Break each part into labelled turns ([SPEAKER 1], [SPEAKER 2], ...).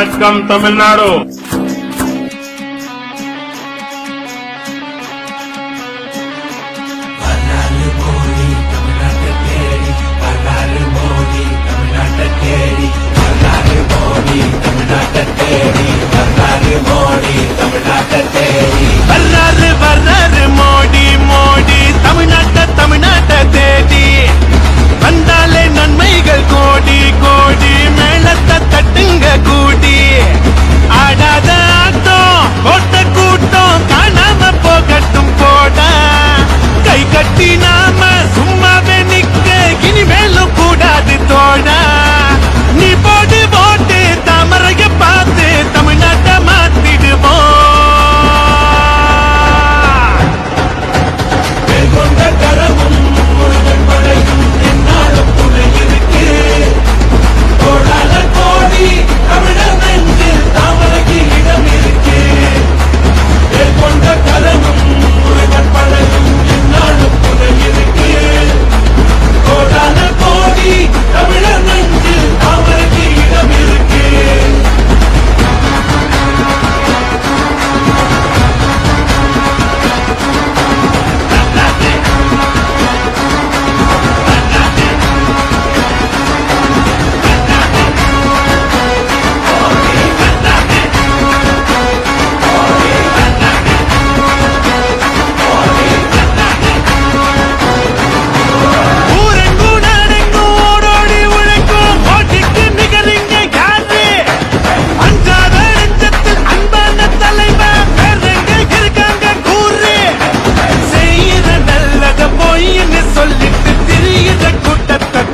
[SPEAKER 1] வணக்கம் தமிழ்நாடு.
[SPEAKER 2] மோடி தமிழ்நாட்டை தேடி வரலாறு தமிழ்நாட்டை தேடி வரலாறு மோடி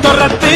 [SPEAKER 3] துரத்து